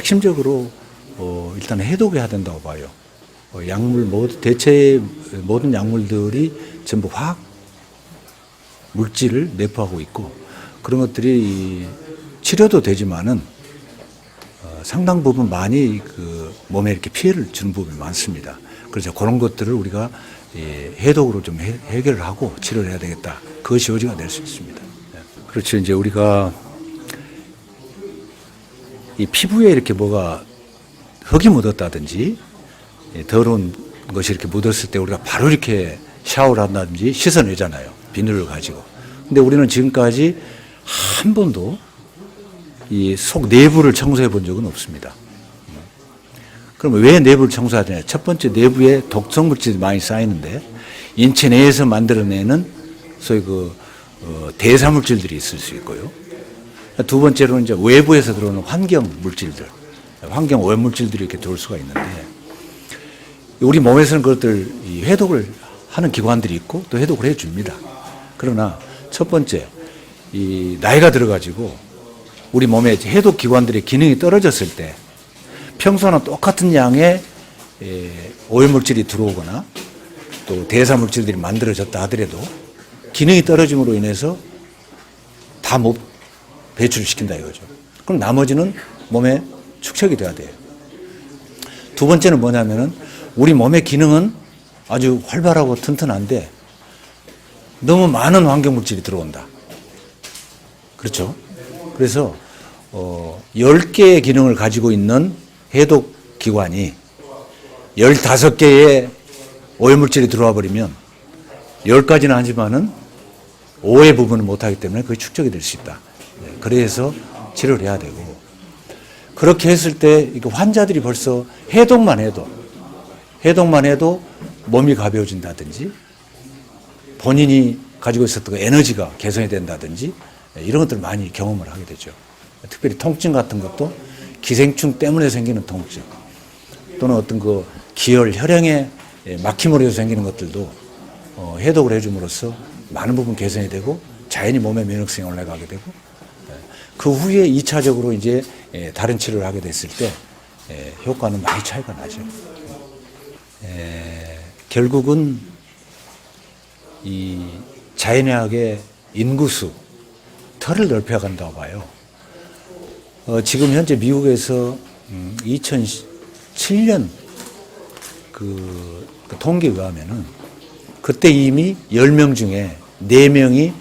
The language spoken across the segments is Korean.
핵심적으로 어, 일단 해독해야 된다고 봐요. 어, 약물 모두 대체 모든 약물들이 전부 화학 물질을 내포하고 있고 그런 것들이 이 치료도 되지만은 어, 상당 부분 많이 그 몸에 이렇게 피해를 주는 부분이 많습니다. 그래서 그런 것들을 우리가 예, 해독으로 좀 해, 해결을 하고 치료를 해야 되겠다. 그것이 요지가 될 수 있습니다. 네. 그렇죠. 이제 우리가 이 피부에 이렇게 뭐가 흙이 묻었다든지 예, 더러운 것이 이렇게 묻었을 때 우리가 바로 이렇게 샤워를 한다든지 씻어내잖아요. 비누를 가지고. 근데 우리는 지금까지 한 번도 이 속 내부를 청소해 본 적은 없습니다. 그럼 왜 내부를 청소해야 되냐? 첫 번째 내부에 독성 물질이 많이 쌓이는데 인체 내에서 만들어내는 소위 그 어, 대사 물질들이 있을 수 있고요. 두 번째로는 이제 외부에서 들어오는 환경 물질들, 환경 오염 물질들이 이렇게 들어올 수가 있는데 우리 몸에서는 그것들 이 해독을 하는 기관들이 있고 또 해독을 해줍니다. 그러나 첫 번째 이 나이가 들어가지고 우리 몸의 해독 기관들의 기능이 떨어졌을 때 평소나 똑같은 양의 에, 오염물질이 들어오거나 또 대사 물질들이 만들어졌다 하더라도 기능이 떨어짐으로 인해서 다 못 배출시킨다 이거죠. 그럼 나머지는 몸에 축적이 돼야 돼요. 두 번째는 뭐냐면은 우리 몸의 기능은 아주 활발하고 튼튼한데 너무 많은 환경 물질이 들어온다. 그렇죠? 그래서 어 10개의 기능을 가지고 있는 해독 기관이 15개의 오염물질이 들어와 버리면 10가지는 하지만은 5의 부분을 못하기 때문에 그게 축적이 될 수 있다. 네, 그래서 치료를 해야 되고 그렇게 했을 때 환자들이 벌써 해독만 해도 해독만 해도 몸이 가벼워진다든지 본인이 가지고 있었던 그 에너지가 개선이 된다든지 네, 이런 것들을 많이 경험을 하게 되죠. 특별히 통증 같은 것도 기생충 때문에 생기는 통증 또는 어떤 그 기혈 혈행의 막힘으로 해서 생기는 것들도 어, 해독을 해줌으로써 많은 부분 개선이 되고 자연히 몸의 면역성이 올라가게 되고 예, 그 후에 2차적으로 이제 예, 다른 치료를 하게 됐을 때 예, 효과는 많이 차이가 나죠. 에, 결국은 이 자연의학의 인구수 털을 넓혀간다고 봐요. 어, 지금 현재 미국에서 음, 2007년 그, 그 통계에 의하면은 그때 이미 10명 중에 4명이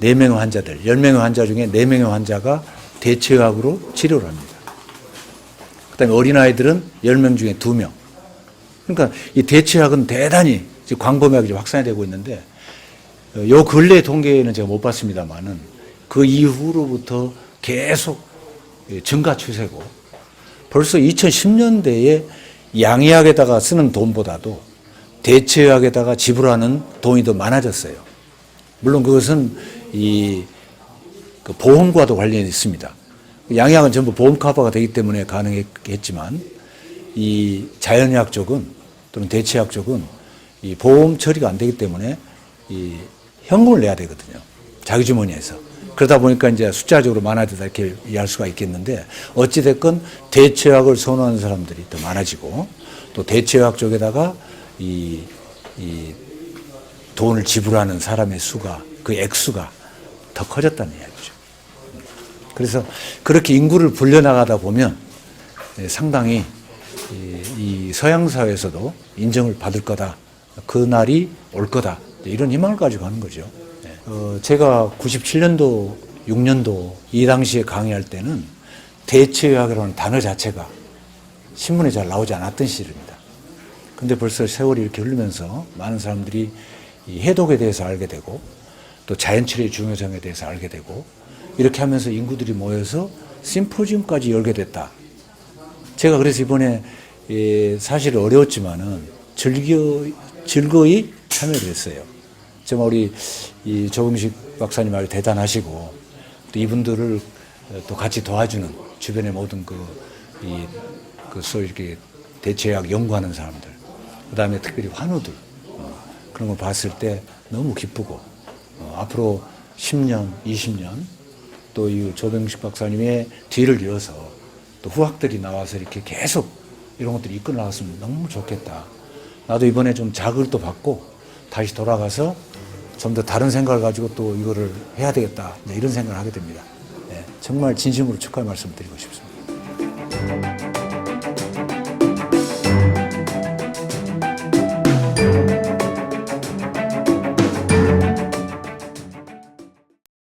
4명의 환자들, 10명의 환자 중에 4명의 환자가 대체의학으로 치료를 합니다. 그 다음에 어린아이들은 10명 중에 2명. 그러니까 이 대체의학은 대단히 광범위하게 확산이 되고 있는데 어, 요 근래 통계는 제가 못 봤습니다만은 그 이후로부터 계속 예, 증가 추세고 벌써 2010년대에 양의학에다가 쓰는 돈보다도 대체의학에다가 지불하는 돈이 더 많아졌어요. 물론 그것은 이 그 보험과도 관련이 있습니다. 양의학은 전부 보험 커버가 되기 때문에 가능했지만 이 자연의학 쪽은 또는 대체의학 쪽은 이 보험 처리가 안 되기 때문에 이 현금을 내야 되거든요. 자기 주머니에서. 그러다 보니까 이제 숫자적으로 많아지다 이렇게 이해할 수가 있겠는데 어찌됐건 대체학을 선호하는 사람들이 더 많아지고 또 대체학 쪽에다가 이, 이 돈을 지불하는 사람의 수가 그 액수가 더 커졌다는 이야기죠. 그래서 그렇게 인구를 불려나가다 보면 예, 상당히 이, 이 서양 사회에서도 인정을 받을 거다. 그 날이 올 거다. 이런 희망을 가지고 하는 거죠. 예. 어, 제가 97년도, 6년도 이 당시에 강의할 때는 대체의학이라는 단어 자체가 신문에 잘 나오지 않았던 시절입니다. 근데 벌써 세월이 이렇게 흐르면서 많은 사람들이 이 해독에 대해서 알게 되고 또 자연치료의 중요성에 대해서 알게 되고 이렇게 하면서 인구들이 모여서 심포지움까지 열게 됐다. 제가 그래서 이번에 예, 사실 어려웠지만은 즐겨 즐거이 참여를 했어요. 정말 우리 이 조금식 박사님 아주 대단하시고 또 이분들을 또 같이 도와주는 주변의 모든 그 이그 그 소위 이렇게 대체학 연구하는 사람들, 그 다음에 특별히 환우들 어, 그런 걸 봤을 때 너무 기쁘고 어, 앞으로 10년, 20년 또 이 조병식 박사님의 뒤를 이어서 또 후학들이 나와서 이렇게 계속 이런 것들이 이끌어 나갔으면 너무 좋겠다. 나도 이번에 좀 자극을 또 받고 다시 돌아가서 좀 더 다른 생각을 가지고 또 이거를 해야 되겠다. 네, 이런 생각을 하게 됩니다. 네, 정말 진심으로 축하의 말씀 드리고 싶습니다.